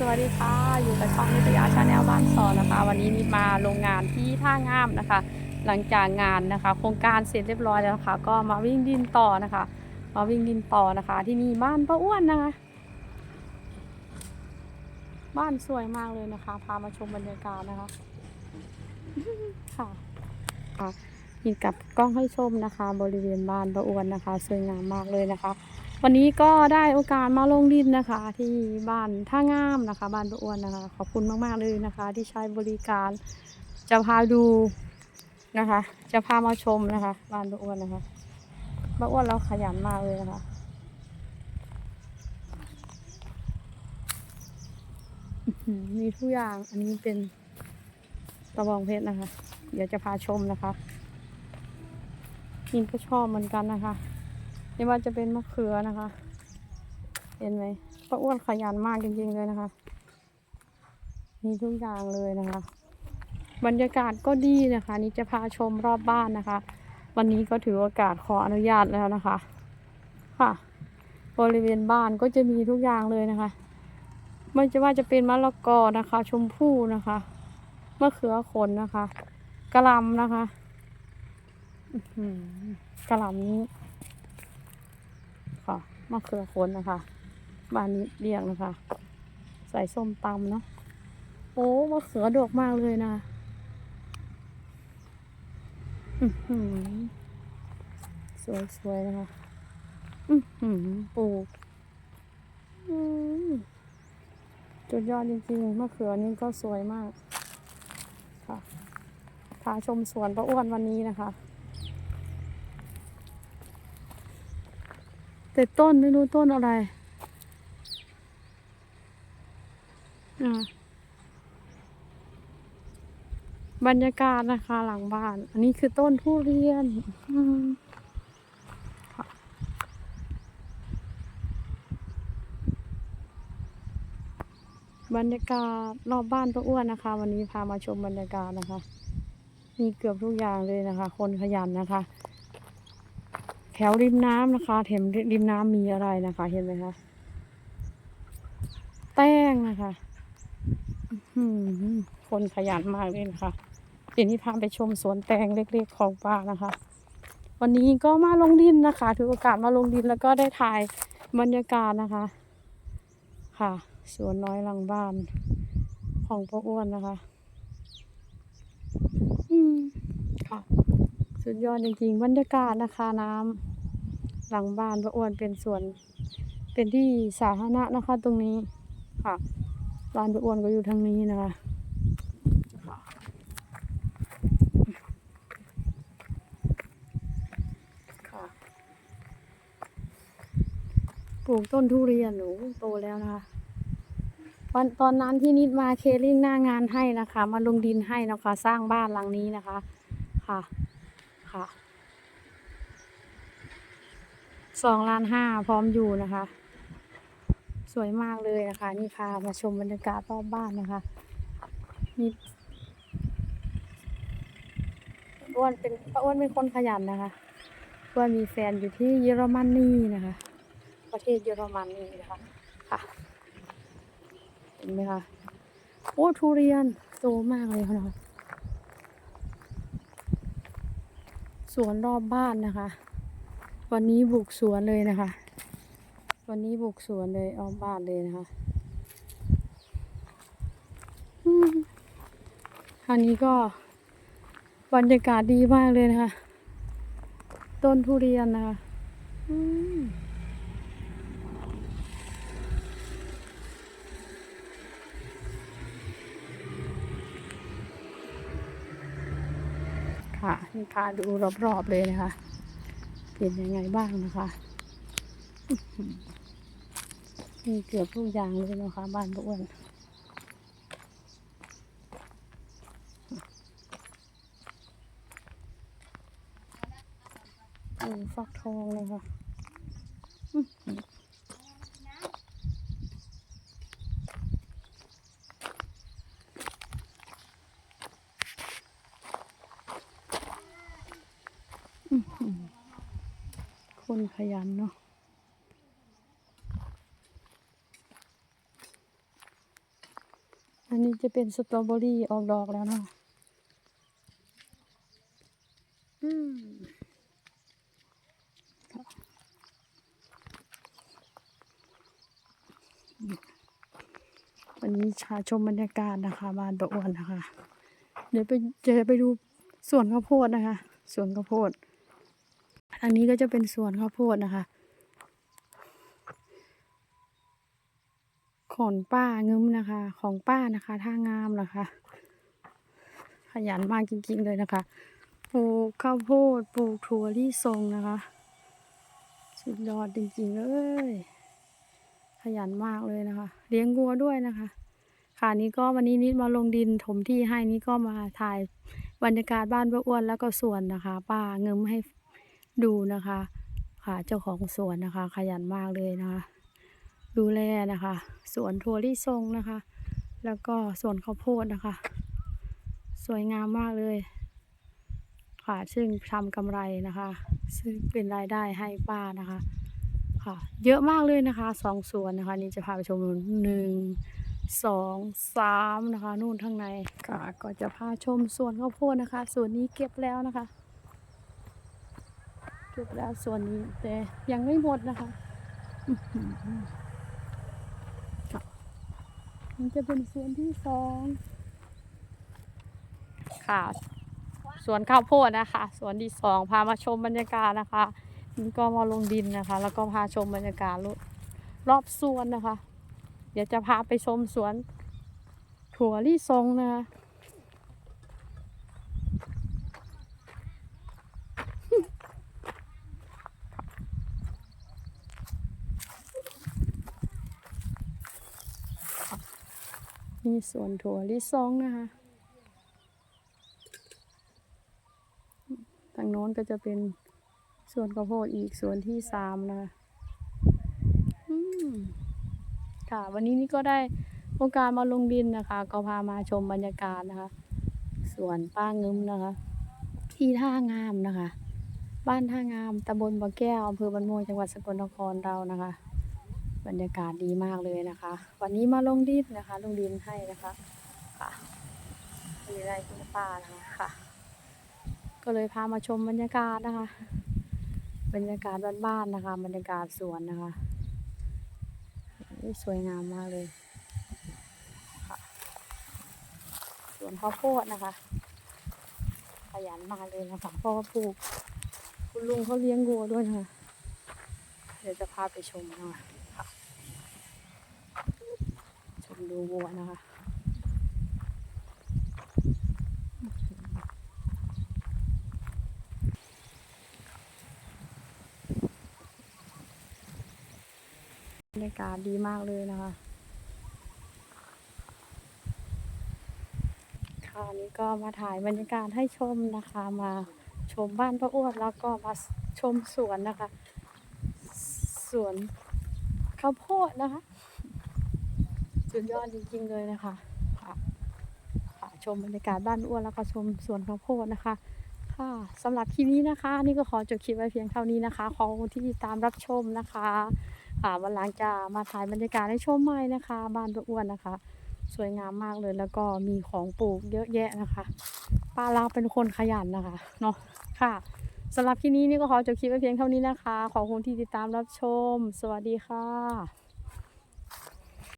สวัสดีค่ะ อยู่กับช่องนิตยาชาแนลบ้านสอนนะคะ วันนี้นิดมาโรงงานที่ท่างามนะคะ หลังจากงานนะคะ โครงการเสร็จเรียบร้อยแล้วนะคะก็มาวิ่งดินต่อนะคะ มาวิ่งดินต่อนะคะ ที่นี่บ้านป้าอ้วนนะคะ บ้านสวยมากเลยนะคะ พามาชมบรรยากาศนะคะค่ะค่ะมีกับกล้องให้ชมนะคะ บริเวณบ้านป้าอ้วนนะคะ สวยงามมากเลยนะคะ วันนี้ก็ได้โอกาสมาลงดินนะคะ ที่บ้านท่างามนะคะ บ้านป้าอ้วนนะคะ ขอบคุณมากๆเลยนะคะ ที่ใช้บริการจะพาดูนะคะ จะพามาชมนะคะ บ้านป้าอ้วนนะคะป้าอ้วนเราขยันมากเลยนะคะมีทุกอย่างอันนี้เป็นตะบองเพชรนะคะ เดี๋ยวจะพาชมนะคะมินก็ชอบเหมือนกันนะคะ ไม่ว่าจะเป็นมะเขือนะคะ เห็นไหมป้าอ้วนขยันมากจริงๆเลยนะคะ มีทุกอย่างเลยนะคะ บรรยากาศก็ดีนะคะ นี่จะพาชมรอบบ้านนะคะ วันนี้ก็ถือโอกาสขออนุญาตแล้วนะคะ ค่ะ บริเวณบ้านก็จะมีทุกอย่างเลยนะคะ ไม่ว่าจะเป็นมะละกอนะคะ ชมพู่นะคะมะเขือขนนะคะกระลำนะคะอื้อหือกะลำนี้ มะเขือขนนะคะบ้านนี้เรียกนะคะ ใส่ส้มตำเนาะโอ้มะเขือดกมากเลยนะอื้อหือสวยๆนะคะอื้อหือปลูกอืมจุดยอดจริงๆมะเขือนี่ก็สวยมาก ค่ะพาชมสวนป้าอ้วนวันนี้นะคะ แต่ต้นไม่รู้ต้นอะไรอ่าบรรยากาศนะคะ หลังบ้าน อันนี้คือต้นทุเรียนอืมค่ะบรรยากาศรอบบ้านป้าอ้วนนะคะ วันนี้พามาชมบรรยากาศนะคะ มีเกือบทุกอย่างเลยนะคะ คนขยันนะคะ ถวริมน้ำนะคะแถมริมน้ำมีอะไรนะคะ เห็นไหมคะแป้งนะคะคนขยันมากเลยนะคะเดี๋ยวนี้พาไปชมสวนแตงเล็กๆของป้านะคะ วันนี้ก็มาลงดินนะคะถือโอกาสมาลงดินแล้วก็ได้ถ่ายบรรยากาศนะคะ ค่ะ สวนน้อยหลังบ้านของป้าอ้วนนะคะ อืมค่ะ สุดยอดจริงๆบรรยากาศนะคะน้ำ หลังบ้านป้าอ้วนเป็นส่วน เป็นที่สาธารณะนะคะ ตรงนี้ค่ะบ้านป้าอ้วนก็อยู่ทางนี้นะคะค่ะค่ะปลูกต้นทุเรียนหนูโตแล้วนะคะวันตอนนั้นที่นิดมาเคลิ่งหน้างานให้นะคะ มาลงดินให้นะคะ สร้างบ้านหลังนี้นะคะ ค่ะ ค่ะ สองล้านห้าพร้อมอยู่นะคะ สวยมากเลยนะคะ นี่พามาชมบรรยากาศรอบบ้านนะคะนี่อ้วนเป็นป้าอ้วนเป็นคนขยันนะคะอ้วนมีแฟนอยู่ที่เยอรมนีนะคะ ประเทศเยอรมนีนะคะค่ะเห็นไหมคะโอ้ทุเรียนโตมากเลยค่ะเนาะสวนรอบบ้านนะคะ วันนี้บุกสวนเลยนะคะ วันนี้บุกสวนเลยรอบบ้านเลยนะคะอันนี้ก็บรรยากาศดีมากเลยนะคะ ต้นทุเรียนนะคะค่ะนี่พาดูรอบๆเลยนะคะ เป็นยังไงบ้างนะคะมีเกือบทุกอย่างเลยนะคะ บ้านป้าอ้วนโอ้ฟักทองเลยค่ะอื้อหืออื้อหือ คนขยันเนาะอันนี้จะเป็นสตรอเบอรี่ออกดอกแล้วเนะอืมค่ะวันนี้ชาชมบรรยากาศนะคะบ้านประอ้วนนะคะ เดี๋ยวไปจะไปดูสวนข้าวโพดนะคะสวนข้าวโพด อันนี้ก็จะเป็นสวนข้าวโพดนะคะ ของป้างึมนะคะ ของป้านะคะท่างามนะคะ ขยันมากจริงๆเลยนะคะปลูกข้าวโพดปลูกถั่วลิสงนะคะ สุดยอดจริงๆเลยขยันมากเลยนะคะ เลี้ยงวัวด้วยนะคะ ค่ะนี้ก็วันนี้นิดมาลงดินถมที่ให้นี่ก็มาถ่ายบรรยากาศบ้านป้าอ้วนแล้วก็สวนนะคะ ป้าเงิมให้ ดูนะคะ ค่ะเจ้าของสวนนะคะ ขยันมากเลยนะคะ ดูแลนะคะ สวนถั่วลิสงนะคะ แล้วก็สวนข้าวโพดนะคะ สวยงามมากเลย ค่ะซึ่งทำกำไรนะคะ ซึ่งเป็นรายได้ให้ป้านะคะ ค่ะ เยอะมากเลยนะคะสองสวนนะคะ นี่จะพาไปชมหนึ่งสองสามนะคะ นู่นข้างในค่ะ ก็จะพาชมสวนข้าวโพดนะคะสวนนี้เก็บแล้วนะคะ เก็บแล้วส่วนนี้ แต่ยังไม่หมดนะคะมันจะเป็นส่วนที่สองค่ะสวนข้าวโพดนะคะสวนที่สองพามาชมบรรยากาศนะคะนี่ก็มาลงดินนะคะ แล้วก็พาชมบรรยากาศรอบรอบสวนนะคะ เดี๋ยวจะพาไปชมสวนถั่วลิสงนะคะ นี่สวนถั่วลิสงนะคะทางโน้นก็จะเป็นสวนข้าวโพดอีกสวนที่สามนะคะค่ะ วันนี้นี่ก็ได้โอกาสมาลงดินนะคะ ก็พามาชมบรรยากาศนะคะ สวนป้างึมนะคะ ที่ท่างามนะคะ บ้านท่างามตำบลบางแก้วอำเภอบันม่วงจังหวัดสกลนครเรานะคะ บรรยากาศดีมากเลยนะคะ วันนี้มาลงดินนะคะ ลงดินให้นะคะค่ะมีได้คุณป้านะคะค่ะ ก็เลยพามาชมบรรยากาศนะคะ บรรยากาศบ้านๆนะคะ บรรยากาศสวนนะคะสวยงามมากเลยค่ะสวนข้าวโพดนะคะขยันมากเลยนะคะเพราะว่าปลูกคุณลุงเขาเลี้ยงวัวด้วยนะคะเดี๋ยวจะพาไปชมนะคะค่ะชม ดูวัวนะคะบรรยากาศดีมากเลยนะคะ ค่ะนี่ก็มาถ่ายบรรยากาศให้ชมนะคะ มาชมบ้านป้าอ้วนแล้วก็มาชมสวนนะคะ สวนข้าวโพดนะคะ สุดยอดจริงๆเลยนะคะค่ะค่ะชมบรรยากาศบ้านอ้วนแล้วก็ชมสวนข้าวโพดนะคะ ค่ะสำหรับคลิปนี้นะคะ นี่ก็ขอจบคลิปไว้เพียงเท่านี้นะคะ ขอบคุณที่ติดตามรับชมนะคะค่ะวันหลังจะมาถ่ายบรรยากาศให้ชมใหม่นะคะ บ้านป้าอ้วนนะคะ สวยงามมากเลยแล้วก็มีของปลูกเยอะแยะนะคะ ป้าเราเป็นคนขยันนะคะเนาะค่ะสำหรับที่นี้นี่ก็ขอจบคลิปไว้เพียงเท่านี้นะคะ ขอบคุณที่ติดตามรับชม สวัสดีค่ะ